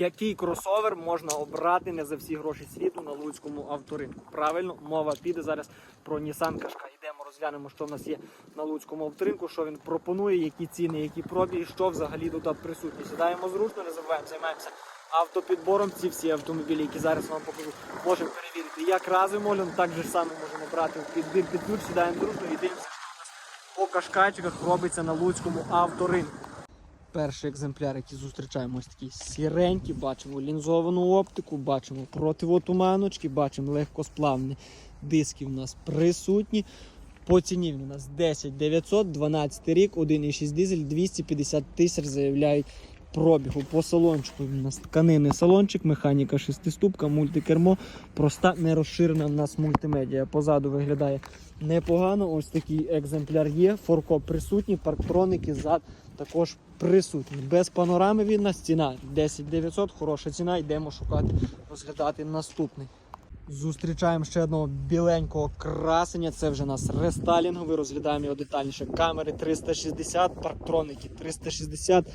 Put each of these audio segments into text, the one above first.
Який кросовер можна обрати не за всі гроші світу на луцькому авторинку? Правильно, мова піде зараз про Nissan Qashqai. Йдемо, розглянемо, що в нас є на луцькому авторинку, що він пропонує, які ціни, які пробіги, що взагалі тут присутні. Сідаємо зручно, не забуваємо, займаємося автопідбором. Ці всі автомобілі, які зараз вам покажу, можемо перевірити як разом молем, так же само можемо брати в підбір під ключ, сідаємо зручно і дивимося, що у нас по кашкайчиках робиться на луцькому авторинку. Перший екземпляр, який зустрічаємо, ось такий сіренький, бачимо лінзовану оптику, бачимо противотуманочки, бачимо легкосплавні диски в нас присутні. По ціні в нас 10 900, 12 рік, 1,6 дизель, 250 тисяч заявляють пробігу. По салончику у нас тканинний салончик, механіка шестиступка, мультикермо, проста не розширена в нас мультимедіа. Позаду виглядає непогано. Ось такий екземпляр є. Форкоп присутній, парктроники зад також присутні. Без панорами він нас ціна 10 900, хороша ціна. Йдемо шукати, розглядати наступний. Зустрічаємо ще одного біленького красення. Це вже нас рестайлінговий. Розглядаємо його детальніше. Камери 360, парктроники 360,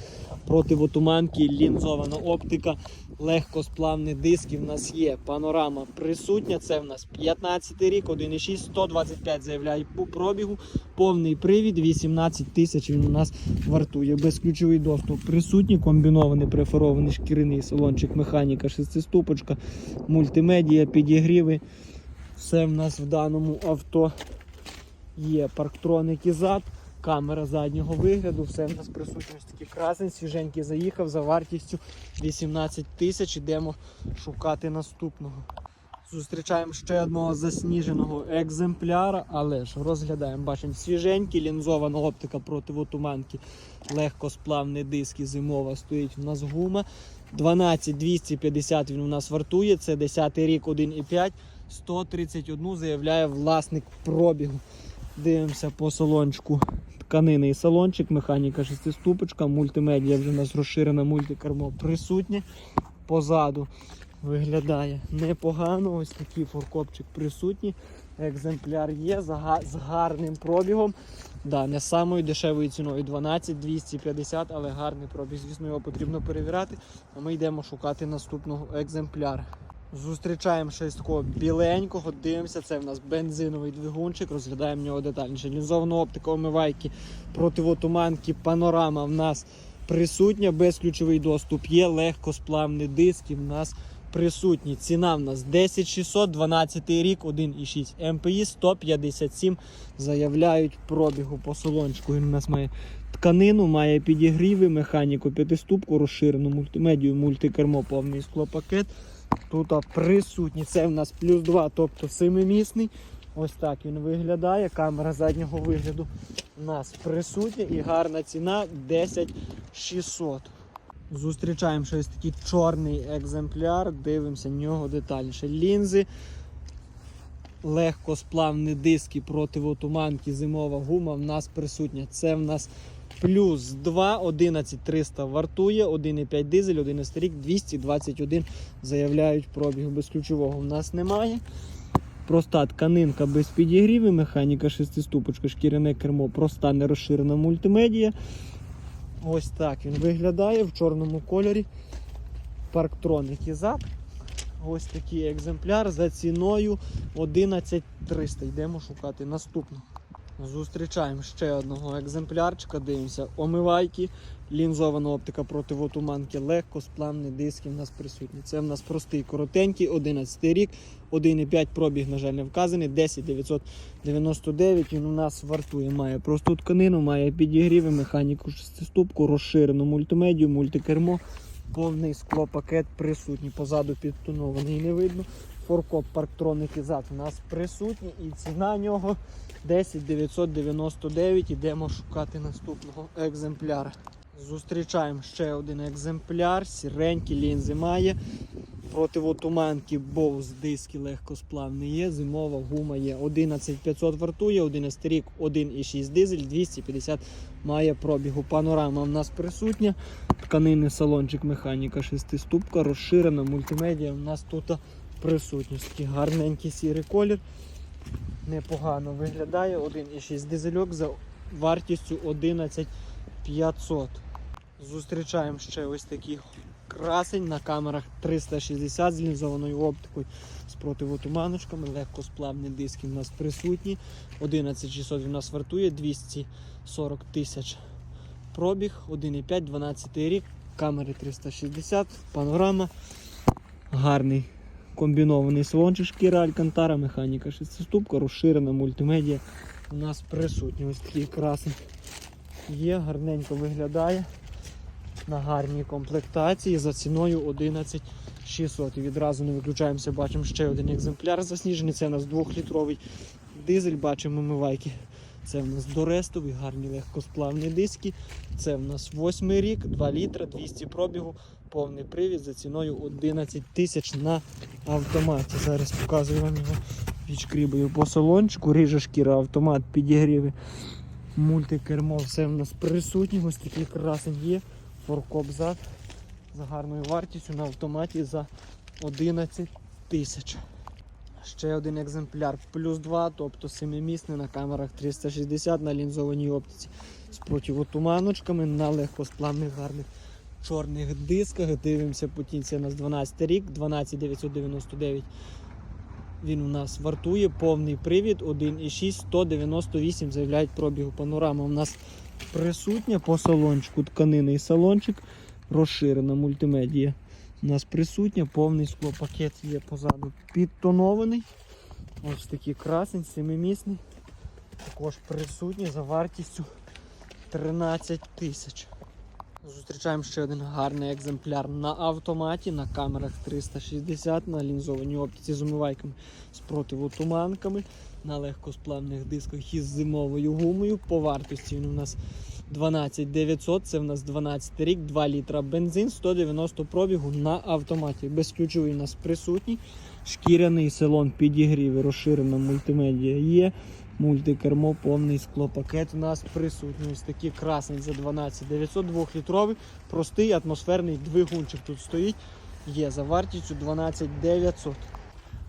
противотуманки, лінзована оптика, легкосплавні диски. В нас є панорама присутня. Це в нас 15 рік, 1,6, 125 заявляють по пробігу. Повний привід, 18 тисяч він у нас вартує. Безключовий доступ присутній, комбінований преферований шкіряний салончик, механіка, шестиступочка, мультимедіа, підігріви. Все в нас в даному авто є парктроники зад, камера заднього вигляду, все в нас присутні ось такий красень, свіженький заїхав за вартістю 18 тисяч. Ідемо шукати наступного. Зустрічаємо ще одного засніженого екземпляра, але ж розглядаємо, бачимо свіженький, лінзована оптика противотуманки, легкосплавні диски, зимова стоїть у нас гума. 12250 він у нас вартує, це 10 рік 1,5, 131 заявляє власник пробігу. Дивимося по салончику. Тканинний салончик, механіка шестиступочка, мультимедіа вже у нас розширена, мультикермо присутнє. Позаду виглядає непогано. Ось такий форкопчик присутній. Екземпляр є з гарним пробігом. Да, не самою дешевою ціною 12 250, але гарний пробіг. Звісно, його потрібно перевіряти. А ми йдемо шукати наступного екземпляра. Зустрічаємо щось такого біленького, дивимося, це в нас бензиновий двигунчик, розглядаємо нього детальніше. Лінзована оптика, омивайки, противотуманки, панорама в нас присутня, безключовий доступ є, легкосплавні диски в нас присутні. Ціна в нас 10 600, 12 рік, 1,6 МПІ, 157 заявляють пробігу по салончику. Він у нас має тканину, має підігріви, механіку, п'ятиступку, розширену мультимедію, мультикермо, повний склопакет. Тут присутні. Це в нас плюс 2, тобто семимісний. Ось так він виглядає. Камера заднього вигляду у нас присутня і гарна ціна 10 600. Зустрічаємо щось такий чорний екземпляр, дивимося нього детальніше. Лінзи, легкосплавні диски противотуманки, зимова гума в нас присутня. Це в нас плюс 2, 11300 вартує, 1,5 дизель, 11 рік, 221 заявляють пробіг. Безключового в нас немає. Проста тканинка без підігріву, механіка шестиступочка, шкіряне кермо, проста не розширена мультимедія. Ось так він виглядає в чорному кольорі. Парктроники зад. Ось такий екземпляр за ціною 11300. Йдемо шукати наступного. Зустрічаємо ще одного екземплярчика, дивимося, омивайки, лінзована оптика противотуманки, легко, сплавні диски в нас присутні. Це в нас простий, коротенький, 11 рік, 1,5 пробіг, на жаль, не вказаний, 10 999 він у нас вартує. Має просту тканину, має підігріви, механіку шестиступку, розширену мультимедію, мультикермо, повний склопакет присутній. Позаду підтонований не видно. Форкоп парктроники зад у нас присутні і ціна нього 10 999. Ідемо шукати наступного екземпляра. Зустрічаємо ще один екземпляр. Сіренькі лінзи має. Противотуманки, боус, диски легкосплавні є. Зимова гума є. 11500 вартує, 11 рік, 1,6 дизель, 250 має пробігу. Панорама в нас присутня. Тканинний салончик, механіка, шестиступка, розширена мультимедіа. У нас тут присутні. Гарненький сірий колір. Непогано виглядає. 1,6 дизельок за вартістю 11500. Зустрічаємо ще ось такий красень на камерах 360 з лінзованою оптикою з противотуманочками, легкосплавні диски в нас присутні. 11600 він у нас вартує, 240 тисяч пробіг, 1,5, 12 рік, камери 360, панорама, гарний комбінований салончик шкіра Алькантара, механіка шестиступка, розширена мультимедіа у нас присутні. Ось такий красень є, гарненько виглядає на гарній комплектації за ціною 11600. І відразу не виключаємося, бачимо ще один екземпляр засніжений. Це у нас 2-літровий дизель, бачимо мивайки. Це в нас дорестові, гарні легкосплавні диски. Це в нас 8 рік, 2 літра, 200 пробігу, повний привід за ціною 11 тисяч на автоматі. Зараз показую вам його відшкрібаю по салончику, ріже шкіра, автомат, підігріви, мультикермо, все в нас присутнє. Ось такий красень є. Форкоп зад за гарною вартістю на автоматі за 11 тисяч. Ще один екземпляр плюс 2, тобто семимісний на камерах 360 на лінзованій оптиці з противотуманочками на легкосплавних гарних чорних дисках. Дивимося по тінці у нас 12 рік, 12999. Він у нас вартує повний привід 1,6, 198 заявляють пробігу панорама. У нас присутня по салончику тканинний салончик, розширена мультимедія. У нас присутня, повний склопакет є позаду підтонований. Ось такий красень, семимісний. Також присутній за вартістю 13 тисяч. Зустрічаємо ще один гарний екземпляр на автоматі, на камерах 360, на лінзованій оптиці з умивайками з противотуманками, на легкосплавних дисках із зимовою гумою. По вартості він у нас 12 900, це в нас 12 рік, 2 літра бензин, 190 пробігу на автоматі. Безключовий у нас присутній. Шкіряний салон підігрів, розширена мультимедіа є. Мультикермо, повний склопакет у нас присутній. Ось такий красний за 12 900, 2-літровий, простий атмосферний двигунчик тут стоїть. Є за вартістю 12 900.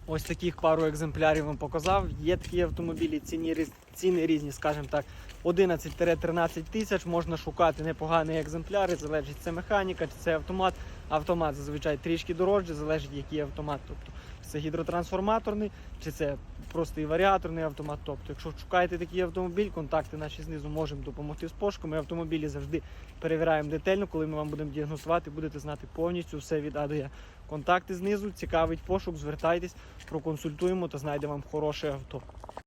Ось таких пару екземплярів вам показав. Є такі автомобілі, ціні, ціни різні, скажімо так, 11-13 тисяч. Можна шукати непогані екземпляри, залежить це механіка, чи це автомат. Автомат зазвичай трішки дорожче, залежить який автомат. Тобто це гідротрансформаторний, чи це простий варіаторний автомат. Тобто, якщо шукаєте такий автомобіль, контакти наші знизу можемо допомогти з пошуком. Ми автомобілі завжди перевіряємо детально, коли ми вам будемо діагностувати, будете знати повністю все від А. Контакти знизу, цікавить пошук, звертайтесь, проконсультуємо та знайдемо вам хороше авто.